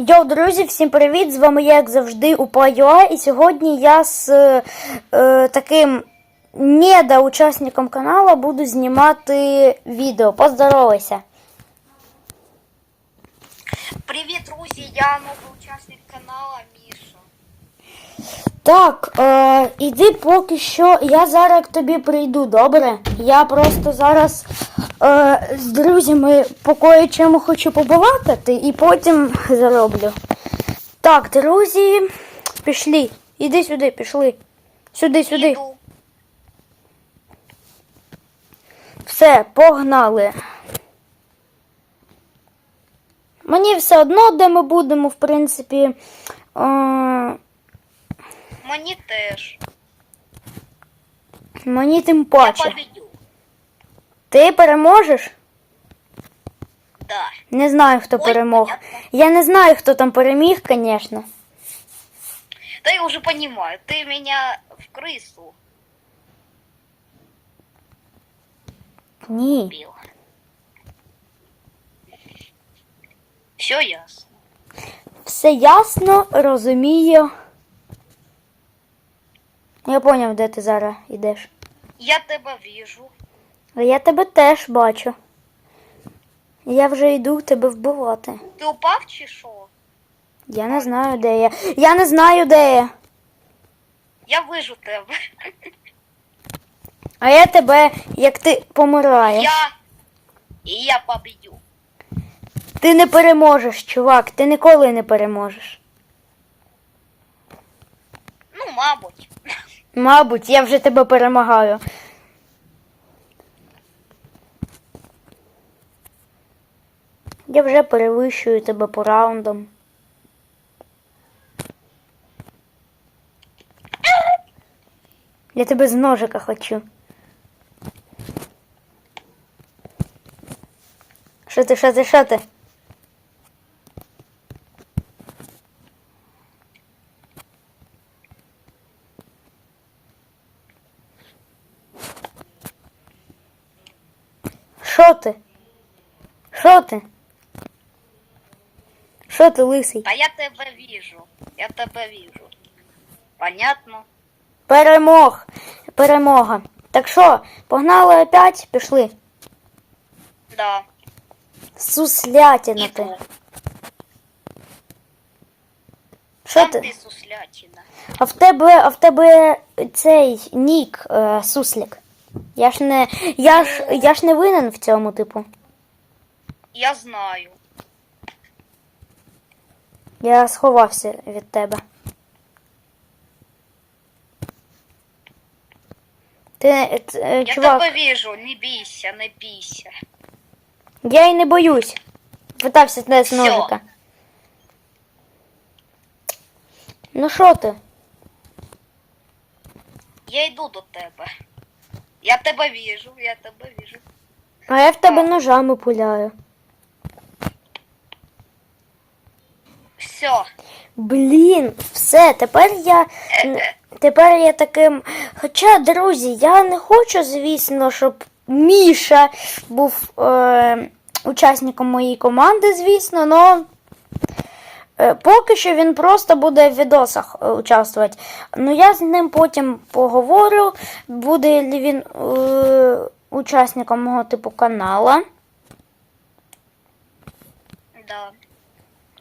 Йоу, друзі, всім привіт! З вами я, як завжди, УПА.ЮА. І сьогодні я з е, таким недоучасником каналу буду знімати відео. Поздоровайся. Привіт, друзі! Я новий учасник каналу. Так, е, іди поки що. Я зараз к тобі прийду, добре? Я просто зараз е, з друзями по кое-чому хочу побалакати і потім зароблю. Так, друзі, пішли. Іди сюди, пішли. Сюди, сюди. Іду. Все, погнали. Мені все одно, де ми будемо, в принципі. Е, Мені теж. мені тим Я паче. победю. Ти переможеш? Да. Не знаю, хто Ой, перемог. понятно. Я не знаю, хто там переміг, звісно. Да я уже понимаю, ты меня в крысу Ні. Все ясно. Все ясно, розумію. Я поняв, де ти зараз йдеш. Я тебе вижу. А я тебе теж бачу. Я вже йду тебе вбивати. Ти упав чи що? Я не знаю, де я. Я не знаю, де я. Я вижу тебе. А я тебе, як ти помираєш. Я і я победю. Ти не переможеш, чувак, ти ніколи не переможеш. Ну, мабуть. Мабуть, я вже тебе перемагаю. Я вже перевищую тебе по раундам. Я тебе з ножика хочу. Що ти, що ти, що ти? Що ти? Що ти? Що ти, лисий? Та я тебе вижу. Я тебе вижу. Понятно? Перемог. Перемога. Так що, погнали опять? Пішли. Да. Суслятина ти. Що Там ти? ти суслятина. А в тебе, а в тебе цей нік е, суслік. Я ж не. Я ж я ж не винен в цьому, типу. Я знаю. Я сховався від тебе. Ти, е, е, Я чувак, тебе вижу, не бійся, не бійся. я й не боюсь. Питався тебе з Всьо. ножика. Ну що ти? Я йду до тебе. Я тебе вижу, я тебе вижу. А я в тебе ножами пуляю. Все. Блін, все, тепер я. Тепер я таким. Хоча, друзі, я не хочу, звісно, щоб Міша був е, учасником моєї команди, звісно, але е, поки що він просто буде в відосах е, участвувати. Ну я з ним потім поговорю, буде ли він е, учасником мого типу канала. Да.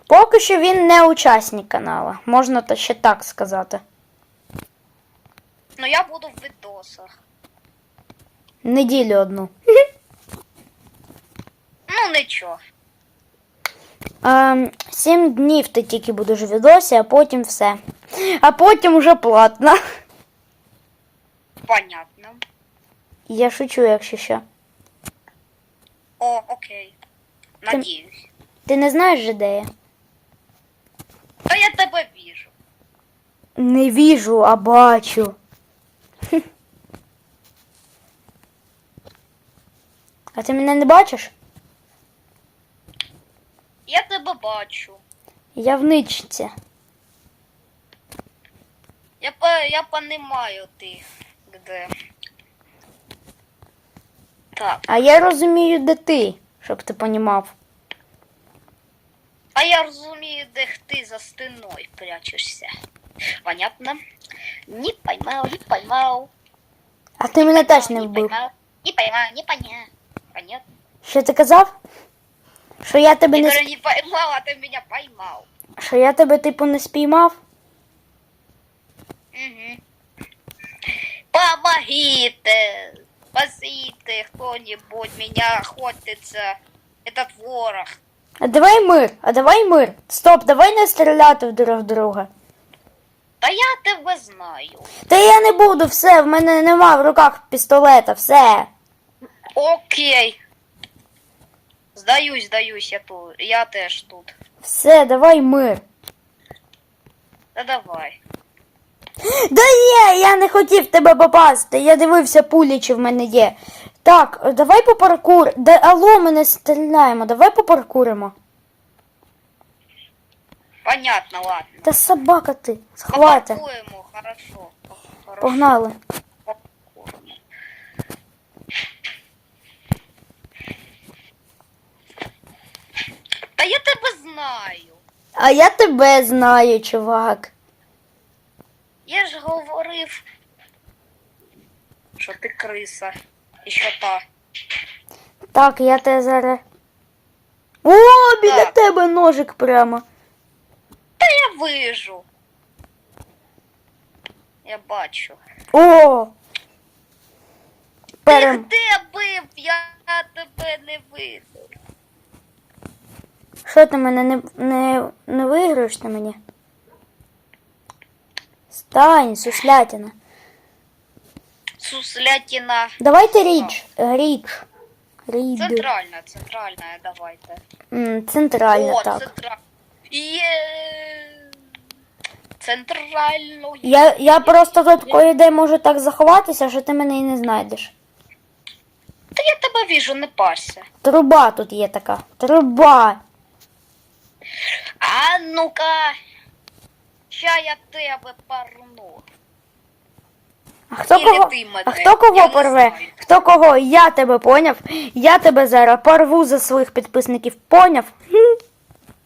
Поки що він не учасник канала, можна то ще так сказати. Ну я буду в відосах. Неділю одну. Ну нічого. Ем, Сім днів ти тільки будеш в відосі, а потім все. А потім уже платно. Понятно. Я шучу, якщо що. О, окей. Надіюсь. Ти не знаєш же, де я? Та я тебе вижу. Не віжу, а бачу. А ти мене не бачиш? Я тебе бачу. Я в ничці. Я по я понимаю ти де. Так. А я розумію, де ти, щоб ти понімав. А я розумію, де ти за стіною прячешся. Понятно? Не поймал, не поймал. А ти мене теж не не вбив. поймал, не поймал, не понял. Понятно? Що ти казав? Що я тебе не не поймал, а ты меня поймал. що я тебе типу не спіймав? Угу. Помогите, спасите кто-нибудь, меня охотится этот ворог. А давай мир, а давай мир. Стоп, давай не стріляти в друг друга. Та я тебе знаю. Та я не буду, все, в мене нема в руках пістолета, все. Окей. Здаюсь, здаюсь, я тут. Я теж тут. Все, давай мир. Та давай. Да є, я не хотів тебе попасти. Я дивився пулі, чи в мене є. Так, давай по паркур. Да, алло, ми не стріляємо, давай попаркуримо. Понятно, ладно. Та собака ти, схвати. Попаркуємо, хорошо. Хорошо. Погнали. Я тебе знаю. А я тебе знаю, чувак. Я ж говорив, що ти криса. І що та. Так, я тебе зараз. О, біля Так. тебе ножик прямо. Та я вижу. Я бачу. О! Ти Перем... де бив? Я тебе не видав. Що ти мене не, не, не виграєш ти мені? Стань, суслятина. Суслятина. Давайте річ. Річ. Рід. Центральна, центральна, давайте. М, Центральна, О, так. Є. Центральну. Я, я просто тут кое-де можу так заховатися, що ти мене і не знайдеш. Та я тебе віжу, не парся. Труба тут є така. Труба. Ну-ка. Ща я тебе парну. А хто Ілі кого? ти мене, А хто кого я не порве? знаю. Хто кого? Я тебе поняв. Я тебе зараз порву за своїх підписників. Поняв? Хм.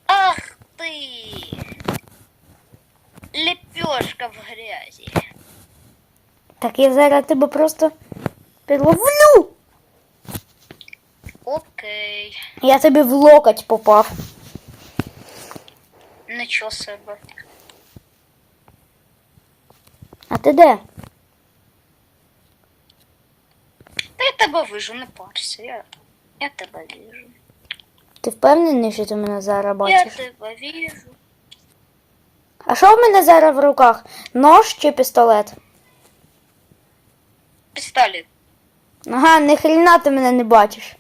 Ах ты! Лепешка в грязи. Так я зараз тебе просто підловлю. Окей. Я тобі в локоть попав. Нічого себе. А ти де? Та я тебе вижу, не парся. Я, я тебе віжу. Ти впевнений, що ти мене зараз Я бачиш? тебе віжу. А що в мене зараз в руках? Нож чи пістолет? Пистолет. Ага, ні хрена ти мене не бачиш.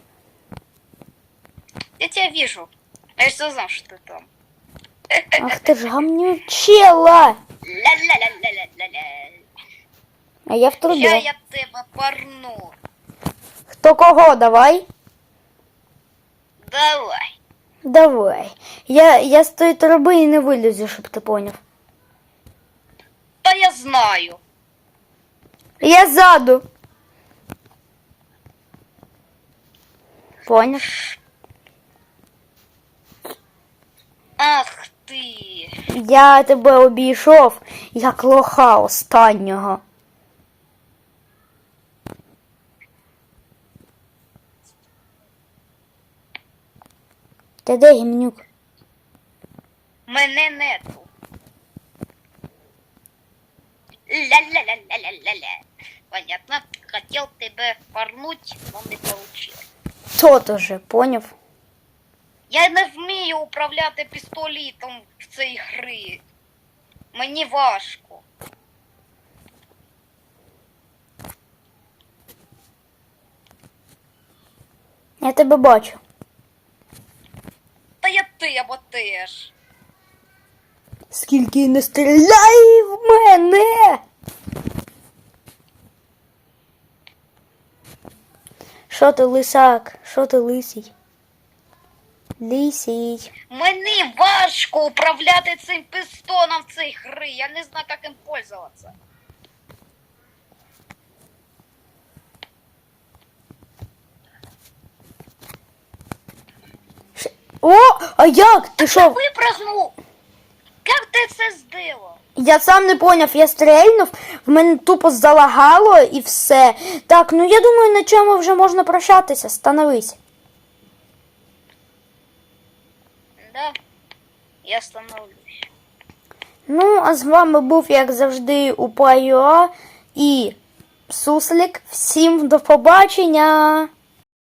Я тебя вижу. А я что знал, что ты там. Ах ти ж гамнючела. Ля-ля-ля-ля-ля-ля. А я в Я, трубі. я тебе парну. Хто кого? Давай? Давай. Давай. Я, я з тої труби і не вилізу, щоб ти поняв. Та я знаю. Я ззаду. Поняв? Ах ти. Я тебе обійшов, як лоха останнього. Ти де гімнюк? Мене нету. Ля-ля-ля-ля-ля-ля-ля. Понятно. Хотел тебе парнуть, но не получил. Тот уже, поняв? Я не вмію управляти пістолетом в цій гри. Мені важко. Я тебе бачу. Та я тебе теж. Скільки не стріляй в мене. Що ти лисак? Що ти лисий? Лисий. Мені важко управляти цим пістоном в цій гри. Я не знаю, як їм пользуватися. О, а як? Ти що? Випрыгнув! Як ти це зробила? Я сам не поняв, я стрельнув, в мене тупо залагало і все. Так, ну я думаю, на чому вже можна прощатися. Становись. Да, я становлюсь. Ну, а з вами був, як завжди, Упайо і Суслик. Всім до побачення!